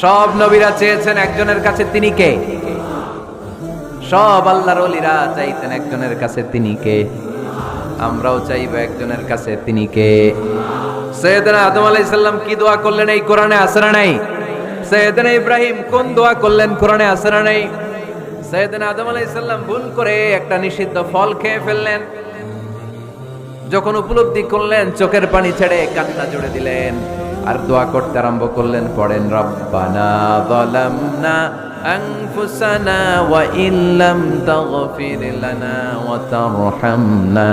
সব নবীরা চেয়েছেন একজনের কাছে তিনি কে? সব আল্লাহর অলিরা চাইতেন একজনের কাছে তিনি কে? আমরাও চাইব একজনের কাছে তিনি কে? সৈয়দনা আদম আলাইহিস সালাম কি দোয়া করলেন এই কোরআনে? না নাই? সৈয়দনা ইব্রাহিম কোন দোয়া করলেন কোরআনে? না নাই? সৈয়দনা আদম আলাইহিস সালাম ভুল করে একটা নিষিদ্ধ ফল খেয়ে ফেললেন। যখন উপলব্ধি করলেন, চোখের পানি ছেড়ে কান্না জুড়ে দিলেন। আর দোয়া করতে আরম্ভ করলেন, পড়েন, রব্বানা আনফুসানা ওয়া ইল্লাম তাগফির লানা ওয়া তারহামনা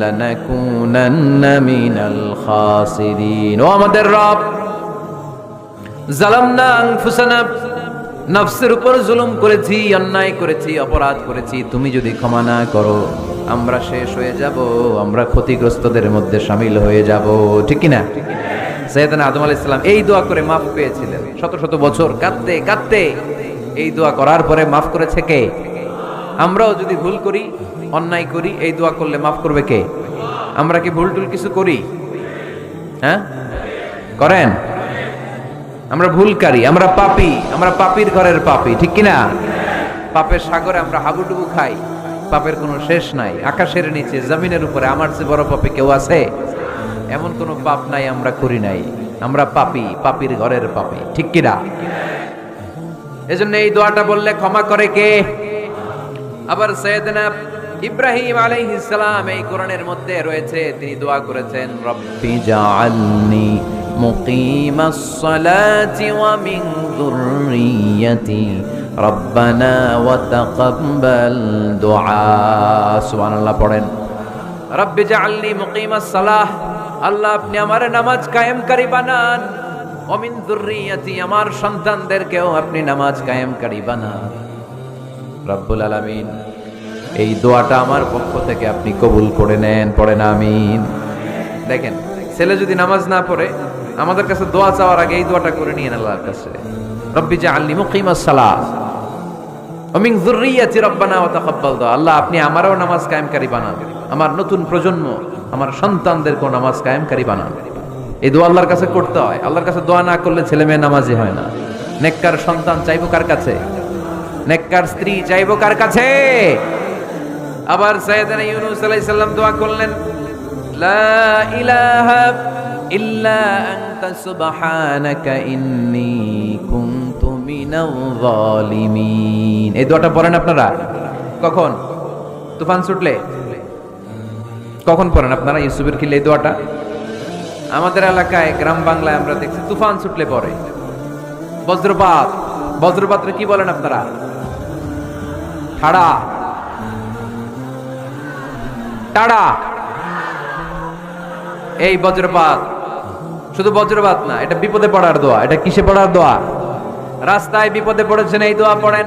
লানাকুনান্না মিনাল খাসিরিন। ও আমাদের রব জালামনা আনফুসানা, নফসের উপর জুলুম করেছি, অন্যায় করেছি, অপরাধ করেছি, তুমি যদি ক্ষমা না করো, আমরা শেষ হয়ে যাব, আমরা ক্ষতিগ্রস্তদের মধ্যে সামিল হয়ে যাব। ঠিক কি না সৈয়দনা আদম আলাইহিস সালাম এই দোয়া করে মাফ পেয়েছিলেন। শত শত বছর কাঁদতে কাঁদতে এই দোয়া করার পরে মাফ করেছে কে? আমরাও যদি ভুল করি, অন্যায় করি, এই দোয়া করলে মাফ করবে কে? আমরা কি ভুল টুল কিছু করি? হ্যাঁ? করেন? আমরা ভুলকারী, আমরা পাপী, আমরা পাপীর ঘরের পাপি, ঠিক কিনা? পাপের সাগরে আমরা হাবুডুবু খাই, পাপের কোনো শেষ নাই, আকাশের নিচে, জমিনের উপরে, আমার চেয়ে বড় পাপে কেউ আছে? এমন কোনো পাপ নাই আমরা করি নাই। আমরা পাপি, পাপীর ঘরের পাপী, ঠিক কিনা? এজন্য এই দোয়াটা বললে ক্ষমা করে কে? আবার সৈয়দনা ইব্রাহিম আলাইহিস সালাম এই কোরআনের মধ্যে রয়েছে, তিনি দোয়া করেছেন, রব্বি জাআলনি মুকিমাস সালাতি ওয়া মিন যুররিয়াতি, রব্বানা ওয়া তাকাব্বাল দুআ। সুবহানাল্লাহ, পড়েন। রব্বি জাআলনি মুকিমাস সালাহ আল্লাহ, আপনি আমার নামাজ কায়েমকারী বানান। অমিন মিন যুররিয়াতি, আমার সন্তানদেরকেও আপনি নামাজ কায়েমকারী বানান। রব্বুল আলামিন, এই দোয়াটা আমার পক্ষ থেকে আপনি কবুল করে নেন, পড়েন, আমিন। দেখেন, ছেলে যদি নামাজ না পড়ে, আমাদের কাছে দোয়া চাওয়ার আগে এই দোয়াটা করে নিয়ে আল্লাহর কাছে। রব্বি জাআলনি মুকিমাস সালাহ অমিন যুররিয়াতি, রব্বানা ওয়া তাকাব্বাল দোয়া। আল্লাহ, আপনি আমারও নামাজ কায়েমকারী বানান। আমার নতুন প্রজন্ম, আমার সন্তানদেরকেও নামাজ কায়েমকারী বানান। এই দোয়া আল্লাহর কাছে করতে হয়। আল্লাহর কাছে দোয়া না করলে ছেলে মেয়ে নামাজি হয় না। নেককার সন্তান চাইব কার কাছে? নেককার স্ত্রী চাইব কার কাছে? আবার সাইয়েদনা ইউনুস আলাইহিস সালাম দোয়া করলেন, লা ইলাহা ইল্লা আনতা সুবহানাকা ইন্নী কুনতু মিনাল যালিমিন। এই দোয়াটা পড়েন আপনারা? কখন? তুফান ছুটলে? কখন পড়েন আপনারা ইউসুফের খিলে এই দোয়াটা? আমাদের এলাকায় গ্রাম বাংলায় আমরা দেখছি, তুফান ছুটলে পড়ে। বজ্রপাত, বজ্রপাতরে কি বলেন আপনারা? ঠাড়া। টাড়া। এই বজ্রপাত, শুধু বজ্রপাত না, এটা বিপদে পড়ার দোয়া, এটা কিসে পড়ার দোয়া? রাস্তায় বিপদে পড়েছেন, এই দোয়া পড়েন।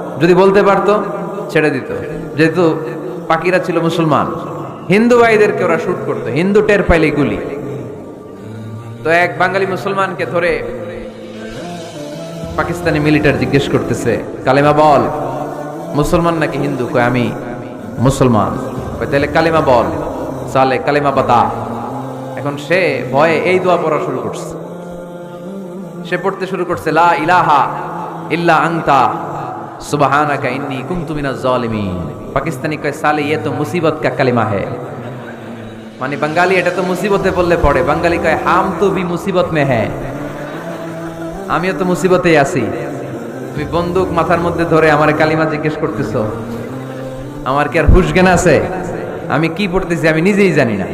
যদি বলতে পারতো, ছেড়ে দিত। যেহেতু পাকিরা ছিল মুসলমান। হিন্দু ভাইদেরকে ওরা শুট করতো। হিন্দু টের পাইলে গুলি। তো এক বাঙালি মুসলমানকে ধরে পাকিস্তানি মিলিটার জিজ্ঞেস করতেছে, কালেমা বল। মুসলমান নাকি হিন্দু? কয়, আমি মুসলমান। তাহলে কালিমা বল। সালে কালিমা বাদা এখন সে ভয়ে এই দোয়া পড়া শুরু করছে। সে পড়তে শুরু করছে, লা ইলাহা ইল্লা আংতা সুবহানাকা ইন্নী কুনতু মিনাজ জালিমিন পাকিস্তানি কয় সালে ये तो मुसीबत का कलिमा है মানে বাঙালি এটা তো মুসিবতে বললে পড়ে বাঙালি কয় হাম তো ভি মুসিবত মে হ্যাঁ আমিও তো মুসিবতেই আছি তুমি বন্দুক মাথার মধ্যে ধরে আমার কালিমা জিজ্ঞেস করতেছো আমার কি আর হুশ জ্ঞান আছে আমি কি পড়তেছি আমি নিজেই জানি না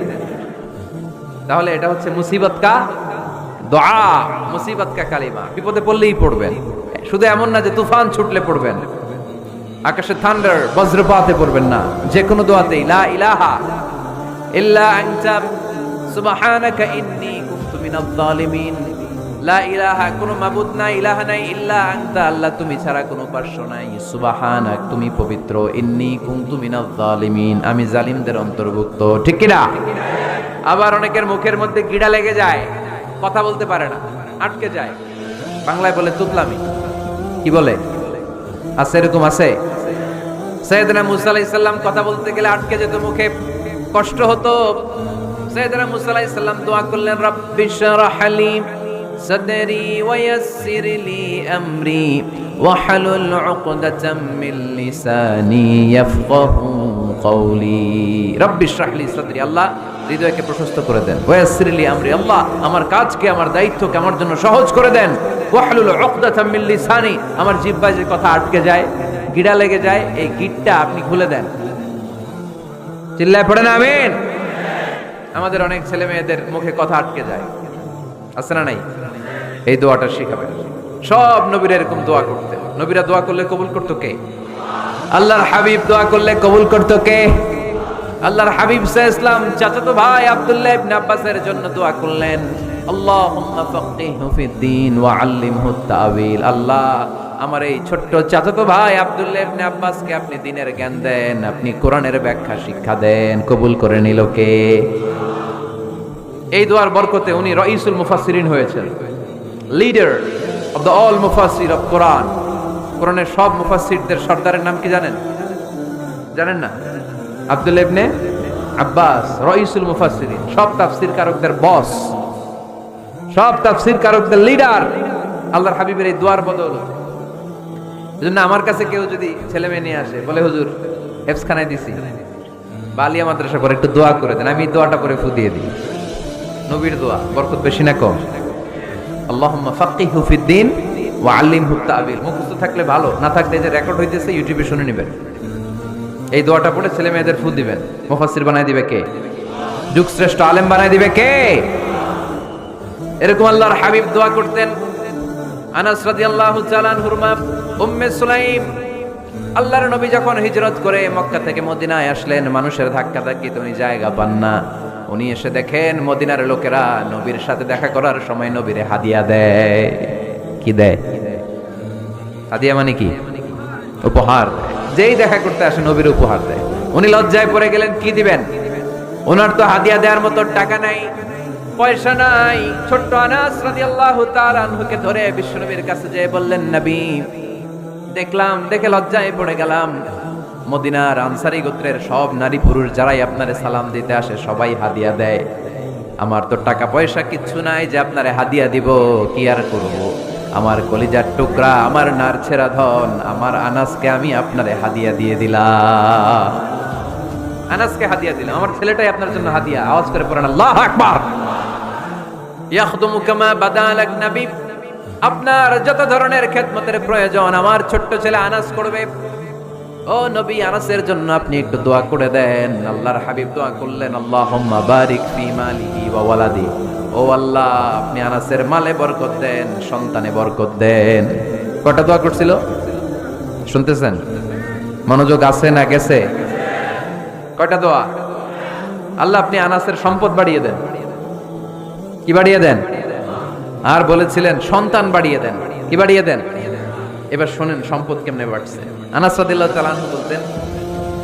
তাহলে এটা হচ্ছে মুসিবত কা দোয়া মুসিবত কা কালিমা। বিপদে পড়লেই পড়বেন। শুধু এমন না যে তুফান ছুটলে পড়বেন। আকাশে থান্ডার, বজ্রপাতে পড়বেন না। যে কোনো দোয়াতেই, লা ইলাহা ইল্লা আনতা, সুবহানাকা ইন্নী কুনতু মিনাজ জালিমিন লা ইলাহা, কোনো মাবুদ নাই, ইলাহা নাই, ইল্লা আনতা। আল্লাহ তুমি ছাড়া কোনো উপাস্য নাই। সুবহানাক, তুমি পবিত্র। ইন্নী কুনতু মিনাজ জালিমিন আমি জালিমদের অন্তর্ভুক্ত। ঠিক কি না আবার অনেকের মুখের মধ্যে গিড়া লেগে যায়। কথা বলতে পারে না। আটকে যায়। বাংলায় বলে, তুতলামি। কি বলে? আছে, এরকম আছে? সৈয়দনা মুসা আলাইহিস সালাম কথা বলতে গেলে আটকে যেত মুখে, কষ্ট হতো। সৈয়দনা মুসা আলাইহিস সালাম দোয়া করলেন, রাব্বি শরহ লি সাদরি আমরি ওয়াহলুল উকদাতাম মিন লিসানি ইয়াফকাহু কওলি। রাব্বি আল্লাহ হৃদয়কে প্রশস্ত করে দেন। ওয়ায়াসসির লি আমরি, আল্লাহ আমার কাজকে, আমার দায়িত্বকে আমার জন্য সহজ করে দেন। ওয়াহলুল উকদাতাম মিন লিসানি, আমার জিহ্বায় যে কথা আটকে যায়, গিড়া লেগে যায়, এই গিটটা আপনি খুলে দেন। চিল্লায় পড়ে না আমিন। আমাদের অনেক ছেলে মেয়েদের মুখে কথা আটকে যায়। আছে না নাই? এই দোয়াটা শিখাবেন। সব নবীরা এরকম দোয়া করতেন। নবীরা দোয়া করলে কবুল করতো কে? আল্লাহর হাবিব দোয়া করলে কবুল করতো কে? আল্লাহর হাবিব সাহ ইসলাম চাচাতো ভাই আব্দুল্লাহ ইবনে আব্বাসের জন্য দোয়া করলেন, আল্লাহুম্মা ফাক্কিহু ফিদ্দিন ওয়া আল্লিমহু তাওয়িল আল্লাহ, আমার এই ছোট্ট চাচাতো ভাই আব্দুল্লাহ ইবনে আব্বাসকে আপনি দিনের জ্ঞান দেন, আপনি কোরআনের ব্যাখ্যা শিক্ষা দেন, কবুল করে নিল কে? এই দোয়ার বরকতে উনি রঈসুল মুফাসসিরিন হয়েছেন, লিডার অফ দ্য অল মুফাসসির অফ কোরআন। কোরআনের সব মুফাসসিরদের সর্দারের নাম কি জানেন? জানেন না? আব্দুল ইবনে আব্বাস রঈসুল মুফাসসিরিন, সব তাফসীর কারকদের বস সব তাফসীর কারকদের লিডার আল্লাহর হাবিবের এই দোয়ার বদল। এজন্য আমার কাছে কেউ যদি ছেলে মেয়ে নিয়ে আসে, বলে, হুজুর, হেফসখানায় দিছি। বালিয়া মাদ্রাসা করে একটু দোয়া করে দেন, আমি দোয়াটা করে ফু দিয়ে দিই। নবীর দোয়া, বরকত বেশি না কম। আল্লাহুম্মা ফাক্কিহু ফিদ্দিন ওয়া আল্লিমহু তাবিল মুখস্থ থাকলে ভালো, না থাকলে যে রেকর্ড হইতেছে ইউটিউবে শুনে নেবেন। এই দোয়াটা পড়ে ছেলে মেয়েদের ফু দিবেন। মুফাসসির বানাই দিবে কে? যুগ শ্রেষ্ঠ আলেম বানাই দিবে কে? এরকম আল্লাহর হাবিব দোয়া করতেন। আনাস রাদিয়াল্লাহু তাআলা আনহুর মা, উম্মে সুলাইম। আল্লাহর নবী যখন হিজরত করে মক্কা থেকে মদিনায় আসলেন, মানুষের ধাক্কা ধাক্কিতে উনি জায়গা পান না। উনি এসে দেখেন, মদিনার লোকেরা নবীর সাথে দেখা করার সময় নবীরে হাদিয়া দেয়। কি দেয়? হাদিয়া মানে কি? উপহার দেয়। যেই দেখা করতে আসে, নবীর উপহার দেয়। উনি লজ্জায় পড়ে গেলেন, কি দিবেন? ওনার তো হাদিয়া দেওয়ার মতো টাকা নাই, পয়সা নাই। ছোট্ট আনাস রাদিয়াল্লাহু তাআলা আনহুকে ধরে বিশ্বনবীর কাছে যেয়ে বললেন, নবী, দেখলাম, দেখে লজ্জায় পড়ে গেলাম। মদিনার আনসারি গোত্রের সব নারী পুরুষ যারাই আপনারে সালাম দিতে আসে, সবাই হাদিয়া দেয়। আমার তো টাকা পয়সা কিচ্ছু নাই যে আপনারে হাদিয়া দিব, কি আর করব? আমার কলিজার টুকরা, আমার নারছেরা ধন, আমার আনাসকে আমি আপনারে হাদিয়া দিয়ে দিলা আনাসকে হাদিয়া দিলাম, আমার ছেলেটাই আপনার জন্য হাদিয়া। আওয়াজ করে পড়েন, আল্লাহ আকবার! ইয়াখদুমু কামা বাদালাক নাবী আপনার যত ধরনের খেদমতের প্রয়োজন, আমার ছোট্ট ছেলে আনাস করবে। ও নবী আনাসের জন্য আপনি একটু দোয়া করে দেন। আল্লাহর হাবিব দোয়া করলেন, আল্লাহুম্মা বারিক ওয়ালাদি। ও আল্লাহ, আপনি আনাসের মালে বরকত দেন, সন্তানে বরকত দেন। কটা দোয়া করছিল? শুনতেছেন? মনোযোগ আছে না গেছে? কয়টা দোয়া? আল্লাহ, আপনি আনাসের সম্পদ বাড়িয়ে দেন। কি বাড়িয়ে দেন? আর বলেছিলেন, সন্তান বাড়িয়ে দেন। কি বাড়িয়ে দেন? এবার শোনেন, সম্পদ কেমনে বাড়ছে? আনাস রাদিল্লাহ তালান বলতেন,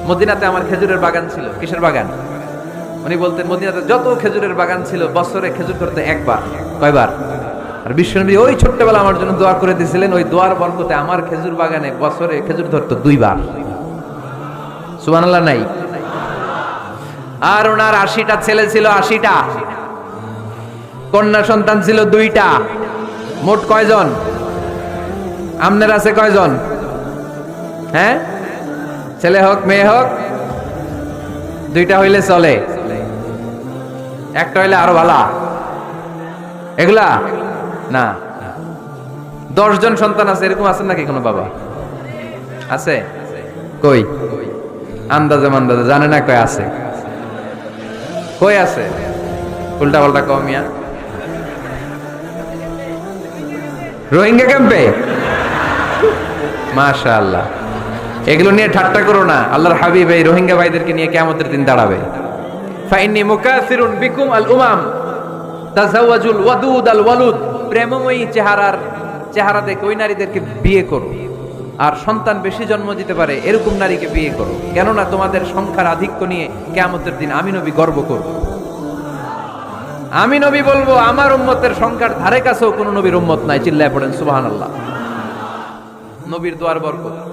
মদিনাতে আমার খেজুরের বাগান ছিল। কিসের বাগান? উনি বলতেন, মদিনাতে যত খেজুরের বাগান ছিল, বছরে খেজুর ধরতে একবার, কয়বার? আর বিশ্বনবী ওই ছোট্টবেলা আমার জন্য দোয়া করে দিয়েছিলেন, ওই দোয়ার বরকতে আমার খেজুর বাগানে বছরে খেজুর ধরতো দুইবার। সুবহানাল্লাহ, নাই। আর ওনার আশিটা ছেলে ছিল আশিটা। কন্যা সন্তান ছিল দুইটা। মোট কয়জন? আমনের আছে কয়জন? হ্যাঁ? ছেলে হোক, মেয়ে হোক, দুইটা হইলে চলে। একটা হইলে আরও ভালা। এগুলা? না। দশজন সন্তান আছে, এরকম আছেন নাকি কোনো বাবা? আছে? কই? আন্দাজে মান্দাজে, জানে না কয় আছে। কই আছে? উল্টা পাল্টা কমিয়া রোহিঙ্গা ক্যাম্পে? মাশা আল্লাহ এগুলো নিয়ে ঠাট্টা করো না। আল্লাহর হাবিব এই রোহিঙ্গা ভাইদেরকে নিয়ে কেমতের দিন দাঁড়াবে। ফাইন্নি মুকাসিরুন বিকুম আল উমাম, তাজাওয়াজুল ওয়াদুদ আল ওয়ালুদ। প্রেমময়ী চেহারার, চেহারা দেখে ওই নারীদেরকে বিয়ে করো। আর সন্তান বেশি জন্ম দিতে পারে এরকম নারীকে বিয়ে করো। কেননা তোমাদের সংখ্যার আধিক্য নিয়ে কেয়ামতের দিন আমি নবী গর্ব করব। আমি নবী বলব, আমার উম্মতের সংখ্যার ধারে কাছেও কোনো নবীর উম্মত নাই, চিল্লায় পড়েন সুবাহান আল্লাহ নবীর দোয়ার বরকত।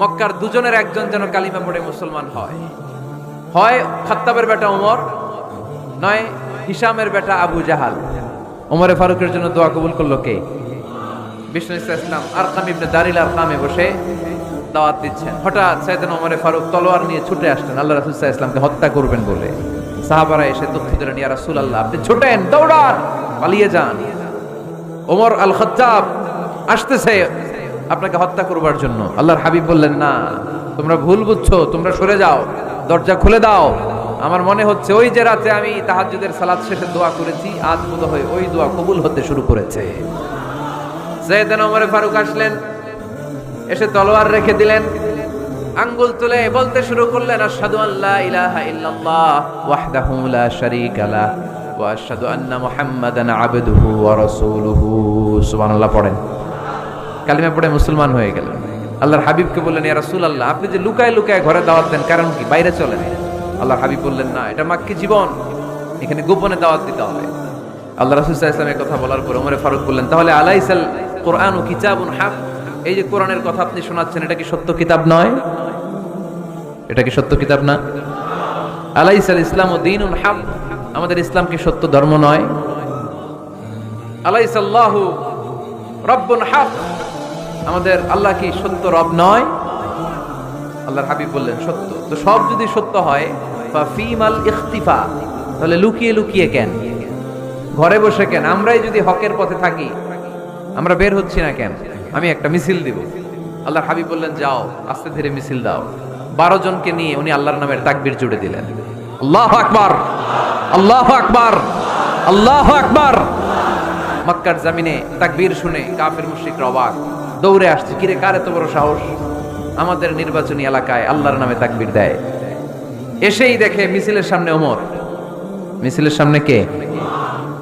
মক্কার দুজনের একজন যেন কালিমা পড়ে মুসলমান হয়। হয় খাত্তাবের বেটা ওমর নয় হিসামের বেটা আবু জাহাল। ওমরে ফারুকের জন্য দোয়া কবুল করল কে? বিষ্ণু ইসলাম আরকাম ইবনে দারিল আরকামে বসে দাওয়াত দিচ্ছেন। হঠাৎ সাইদান ওমরে ফারুক তলোয়ার নিয়ে ছুটে আসলেন। আল্লাহ রাসূল ইসলামকে হত্যা করবেন বলে। সাহাবারা এসে তথ্য দিলেন ইয়া রাসূলুল্লাহ, আপনি ছুটেন, দৌড়ান, পালিয়ে যান। ওমর আল খত্তাব আসতেছে আপনাকে হত্যা করবার জন্য। আল্লাহর হাবিব বললেন, না, তোমরা ভুল বুঝছ, তোমরা সরে যাও, দরজা খুলে দাও। আমার মনে হচ্ছে ওই যে রাতে আমি তাহাজ্জুদের সালাত শেষে দোয়া করেছি, আজ বোধ হয় ওই দোয়া কবুল হতে শুরু করেছে। জেদান ওমরে ফারুক আসলেন, এসে তলোয়ার রেখে দিলেন। আঙ্গুল তুলে বলতে শুরু করলেন, আশহাদু আল্লা ইলাহা ইল্লাল্লাহ ওয়াহদাহু লা শারীকা লা ওয়া আশহাদু আন্না মুহাম্মাদান আবদুহু ওয়া রাসূলুহু। সুবহানাল্লাহ পড়েন। কালিমা পড়ে মুসলমান হয়ে গেলেন। আল্লাহর হাবিবকে বললেন, ইয়া রাসূলুল্লাহ, আপনি যে লুকায় লুকায় ঘরে দাওয়াত দেন, কারণ কি? বাইরে চলেন। আল্লাহর হাবিব বললেন, না, এটা মাক্কি জীবন। এখানে গোপনে দাওয়াত দিতে হবে। আল্লাহ রাসূল সাল্লাল্লাহু আলাইহি কথা বলার পর ওমরে ফারুক বললেন, তাহলে আলাইসাল কোরআন ও কিতাবুন হাক এই যে কোরআনের কথা আপনি শোনাচ্ছেন, এটা কি সত্য কিতাব নয়? এটা কি সত্য কিতাব না? আলাইসাল ইসলাম ও দিন আমাদের ইসলাম কি সত্য ধর্ম নয়? আলাইসাল্লাহু রব্বুন হাক, আমাদের আল্লাহ কি সত্য রব নয়? আল্লাহর হাবিব বললেন, সত্য। তো সব যদি সত্য হয় বা ফিমাল ইখতিফা, তাহলে লুকিয়ে লুকিয়ে কেন? ঘরে বসে কেন? আমরাই যদি হকের পথে থাকি, আমরা বের হচ্ছি না কেন? আমি একটা মিছিল দিব। আল্লাহর হাবিব বললেন, যাও, আস্তে ধীরে মিছিল দাও। বারো জনকে নিয়ে উনি আল্লাহর নামের তাকবির জুড়ে দিলেন। আল্লাহ আকবার! আল্লাহ আকবার! আল্লাহ আকবার! মক্কার জামিনে তাকবীর শুনে কাফের মুশরিকরা অবাক। দৌড়ে আসছে, কিরে, কার এত বড় সাহস? আমাদের নির্বাচনী এলাকায় আল্লাহর নামে তাকবীর দেয়। এসেই দেখে মিছিলের সামনে ওমর। মিছিলের সামনে কে?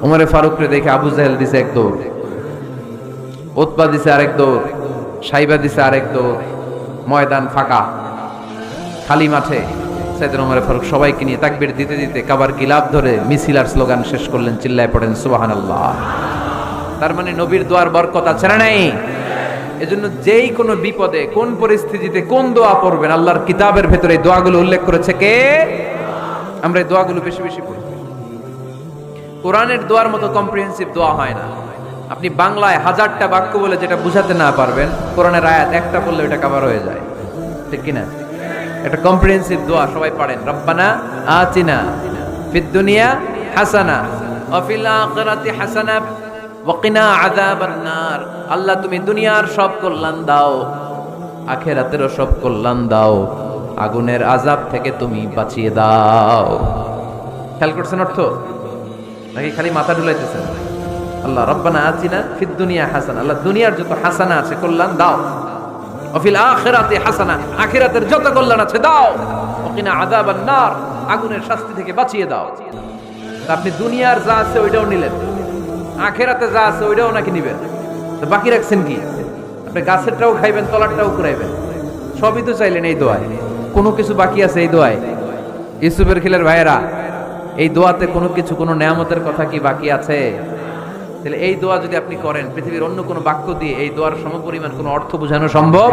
ওমরে ফারুকরে দেখে আবু জাহেল দিছে এক দৌড়। ওতবা দিছে আরেক দৌড়, সাইবা দিছে আরেক দৌড়, ময়দান ফাঁকা। খালি মাঠে সাইদুল ওমরে ফারুক সবাইকে নিয়ে তাকবীর দিতে দিতে কাবার গিলাপ ধরে মিছিল আর স্লোগান শেষ করলেন, চিল্লায় পড়েন, সুবহানাল্লাহ। তার মানে নবীর দোয়ার বরকত আছে না নাই? এজন্য যেই কোনো বিপদে, কোন পরিস্থিতিতে, কোন দোয়া পড়বেন, আল্লাহর কিতাবের ভেতরে দোয়াগুলো উল্লেখ করেছে কে? আমরা এই দোয়াগুলো বেশি বেশি পড়ি। কোরআনের দোয়ার মতো কম্প্রিহেন্সিভ দোয়া হয় না। আপনি বাংলায় হাজারটা বাক্য বলে যেটা বুঝাতে না পারবেন, কোরআনের আয়াত একটা বললে ওটা কাভার হয়ে যায়। ঠিক কিনা? একটা কম্প্রিহেন্সিভ দোয়া সবাই পারেন। রব্বানা আতিনা ফিদ দুনিয়া হাসানা, ওয়া ফিল আখিরাতি হাসানা, ওয়া কিনা আযাবান নার। আল্লাহ, তুমি দুনিয়ার সব কল্যাণ দাও, আখেরাতেরও সব কল্যাণ দাও, আগুনের আযাব থেকে তুমি বাঁচিয়ে দাও। খেয়াল করছেন অর্থ? নাকি খালি মাথা ডুলাইতেছেন আল্লাহ, রব্বানা আতিনা ফিদ দুনিয়া হাসান। আল্লাহ, দুনিয়ার যত হাসানা আছে, কল্যাণ দাও। অফিল আখিরাতে হাসানা। আখিরাতের যত কল্যাণ আছে, দাও। ওকিনা আযাবান নার। আগুনের শাস্তি থেকে বাঁচিয়ে দাও। আপনি দুনিয়ার যা আছে, ওইটাও নিলেন। আখেরাতে যা আছে, ওইটাও নাকি নিবেন? তো বাকি রাখছেন কি? আপনি গাছেরটাও খাইবেন, তলারটাও কুড়াইবেন। সবই তো চাইলেন এই দোয়ায়। কোনো কিছু বাকি আছে এই দোয়ায়? ইউসুফের খিলের ভাইয়েরা, এই দোয়াতে কোনো কিছু, কোনো নেয়ামতের কথা কি বাকি আছে? তাহলে এই দোয়া যদি আপনি করেন, পৃথিবীর অন্য কোনো বাক্য দিয়ে এই দোয়ার সমপরিমাণ কোনো অর্থ বোঝানো সম্ভব?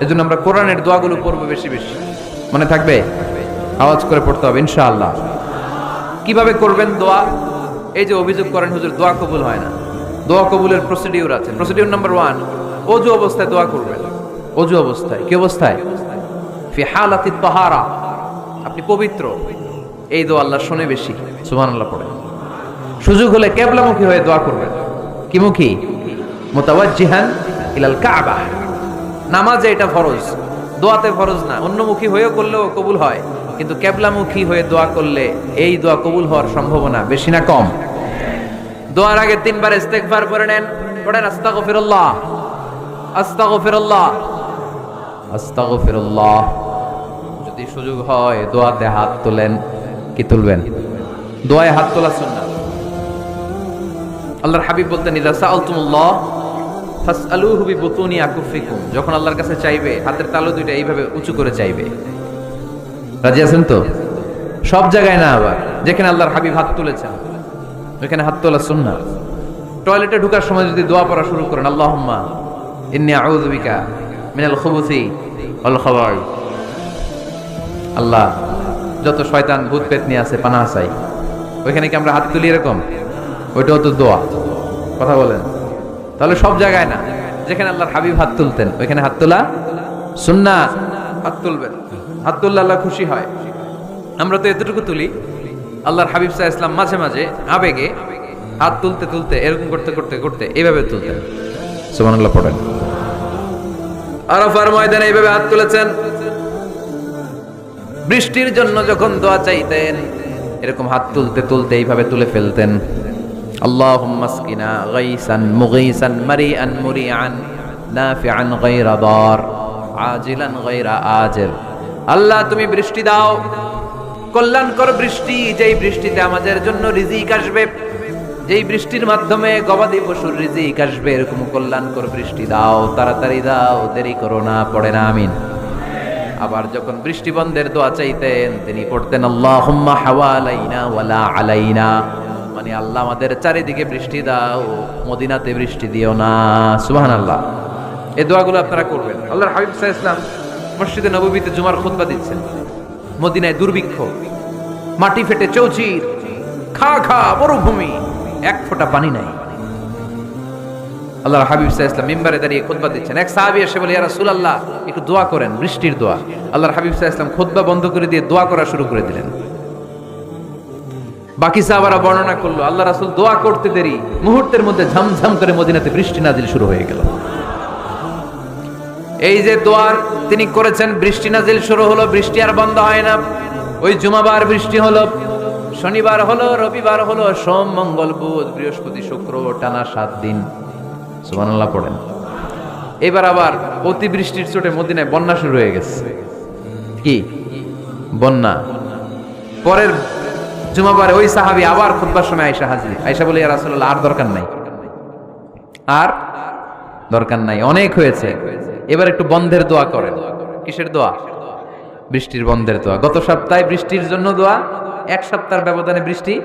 এজন্য আমরা কোরআনের দোয়াগুলো পড়ব বেশি বেশি। মনে থাকবে? আওয়াজ করে পড়তে হবে, ইনশাআল্লাহ। কীভাবে করবেন দোয়া? এই যে অভিযোগ করেন, হুজুর, দোয়া কবুল হয় না। দোয়া কবুলের প্রসিডিউর আছে। প্রসিডিউর নাম্বার ওয়ান অজু অবস্থায় দোয়া করবেন। অজু অবস্থায়। কি অবস্থায়? ফি হালাতি তাহারা। আপনি পবিত্র। এই দোয়া আল্লাহ শুনে বেশি। সুবহানাল্লাহ পড়ে সুযোগ হলে কেবলামুখী হয়ে দোয়া করবেন। কি মুখী? মোতাবাজ্জিহান ইলাল কাবা। নামাজে এটা ফরজ, দোয়াতে ফরজ না, অন্যমুখী হয়েও করলেও কবুল হয়। কিন্তু কেবলামুখী হয়ে দোয়া করলে এই দোয়া কবুল হওয়ার সম্ভাবনা বেশি না কম। দোয়ার আগে তিনবার ইস্তেকবার করে নেন, পড়েন আস্তাগফিরুল্লাহ। আস্তাগফিরুল্লাহ। আস্তাগফিরুল্লাহ। যদি সুযোগ হয় দোয়াতে হাত তোলেন, কি তুলবেন? দোয়ায় হাত তোলা সুন্নাত। আল্লাহর হাবিব বলতেন, ইদা সাআলতুমুল্লাহ ফাসআলুহু বিবুতুনি আকুফিকুম। যখন আল্লাহর কাছে চাইবে, হাতের তালু দুইটা এইভাবে উঁচু করে চাইবে। রাজি আছেন তো? সব জায়গায় না আবার, যেখানে আল্লাহর হাবিব হাত তুলেছেন, ওইখানে হাত তোলা সুন্নাত টয়লেটে ঢোকার সময় যদি দোয়া পড়া শুরু করেন, আল্লাহুম্মা ইন্নী আউযু বিকা মিনাল খুবুসি ওয়াল খাবাই আল্লাহ, যত শয়তান ভূত পেতনি আছে পানা চাই। ওইখানে কি আমরা হাত তুলি এরকম? ওইটাও তো দোয়া। কথা বলেন। তাহলে সব জায়গায় না। যেখানে আল্লাহর হাবিব হাত তুলতেন, ওইখানে হাত তোলা সুন্না। হাত তুলবেন। হাত তুললে আল্লাহ খুশি হয়। আমরা তো এতটুকু তুলি, আল্লাহর হাবিব সাহা ইসলাম মাঝে মাঝে আবেগে হাত তুলতে তুলতে, এরকম করতে করতে করতে এইভাবে তুলতেন। সুবহানাল্লাহ পড়েন। আরাফার ময়দানে এইভাবে হাত তুলেছেন। বৃষ্টির জন্য যখন দোয়া চাইতেন, এরকম হাত তুলতে তুলতে এইভাবে তুলে ফেলতেন। اللهم اسقنا غيثا مغيثا مريئا مريعا نافعا غير ضار عاجلا غير آجل আল্লাহ তুমি বৃষ্টি দাও কল্যাণকর বৃষ্টি যেই বৃষ্টিতে আমাদের জন্য রিজিক আসবে যেই বৃষ্টির মাধ্যমে গবাদি পশুর রিজিক আসবে এরকম কল্যাণকর বৃষ্টি দাও তাড়াতাড়ি দাও দেরি করো না পড়ে না আমিন আবার যখন বৃষ্টি বন্ধের দোয়া চাইতেন তিনি পড়তেন আল্লাহুম্মা হাওয়ালাইনা ওয়ালা আলাইনা মানে আল্লাহ আমাদের চারিদিকে বৃষ্টি দাও, মদিনাতে বৃষ্টি দিও না, সুবহানাল্লাহ। এই দোয়াগুলো আপনারা করবেন। আল্লাহর হাবিব সাল্লাল্লাহু ইসলাম মসজিদে নববীতে জুমার খুতবা দিচ্ছেন। মদিনায় দুর্ভিক্ষ, মাটি ফেটে চৌচির, খা খা, মরুভূমি, এক ফোঁটা পানি নাই। আল্লাহর হাবিব আলাইহি ওয়াসাল্লাম মিম্বারে দাঁড়িয়ে খুতবা দিচ্ছেন। এক সাহাবী এসে বলে, ইয়া রাসূলুল্লাহ, একটু দোয়া করেন, বৃষ্টির দোয়া। আল্লাহর হাবিব আলাইহি ওয়াসাল্লাম খুতবা বন্ধ করে দিয়ে দোয়া করা শুরু করে দিলেন। বাকি সাহাবারা বর্ণনা করল, আল্লাহ রাসূল দোয়া করতে দেরি, মুহূর্তের মধ্যে ঝমঝম করে মদিনাতে বৃষ্টি নাজিল শুরু হয়ে গেল। এই যে দোয়ার তিনি করেছেন, বৃষ্টি নাজিল শুরু হলো, বৃষ্টি আর বন্ধ হয় না। ওই জুমাবার বৃষ্টি হলো, শনিবার হলো, রবিবার হলো, সোম, মঙ্গল, বুধ, বৃহস্পতি, শুক্র, টানা সাত দিন। সুবহানাল্লাহ পড়েন। এবার আবার অতিবৃষ্টির চোটে মদিনায় বন্যা শুরু হয়ে গেছে। কি? বন্যা। পরের জুমাবারে ওই সাহাবি আবার খুতবার সময় আয়সা হাজির। আয়সা বলে রাসূলুল্লাহ, আর দরকার নাই। আর দরকার নাই, অনেক হয়েছে। এবার একটু বন্ধের দোয়া করেন। কিসের দোয়া? বৃষ্টির বন্ধের দোয়া। গত সপ্তাহে বৃষ্টির জন্য দোয়া, এক সপ্তাহের ব্যবধানে বৃষ্টি,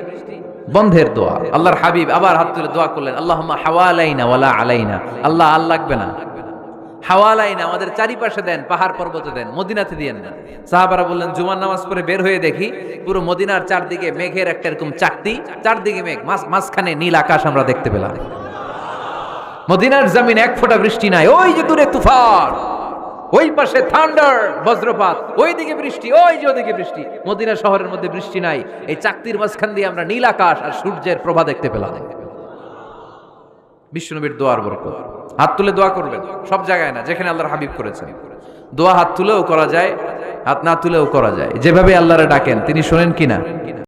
বন্ধের দোয়া। আল্লাহর হাবিব আবার হাত তুলে দোয়া করলেন আল্লাহ হাওয়ালাইনা ওয়ালা আলাইনা। আল্লাহ আল লাগবে না। হাওয়ালাইনা আমাদের চারিপাশে দেন, পাহাড় পর্বতে দেন, মদিনাতে দিয়েন না সাহাবারা বললেন, জুমার নামাজ পরে বের হয়ে দেখি পুরো মদিনার চারদিকে মেঘের একটা এরকম চাকতি, চারদিকে মেঘ, মাঝ- মাঝখানে নীল আকাশ আমরা দেখতে পেলাম। মদিনার জমিন এক ফোঁটা বৃষ্টি নাই, ওই যে দূরে তুফান, ওই পাশে থান্ডার, বজ্রপাত ওই দিকে বৃষ্টি, ওই যে ওদিকে বৃষ্টি। মদিনা শহরের মধ্যে বৃষ্টি নাই, এই চাকতির মাঝখান দিয়ে আমরা নীল আকাশ আর সূর্যের প্রভা দেখতে পেলাম। বিষ্ণুনবীর দোয়ার বরকত। হাত তুলে দোয়া করবেন, সব জায়গায় না, যেখানে আল্লাহর হাবিব করেছেন। দোয়া হাত তুলেও করা যায়, হাত না তুলেও করা যায়। যেভাবে আল্লাহরে ডাকেন, তিনি শোনেন কিনা?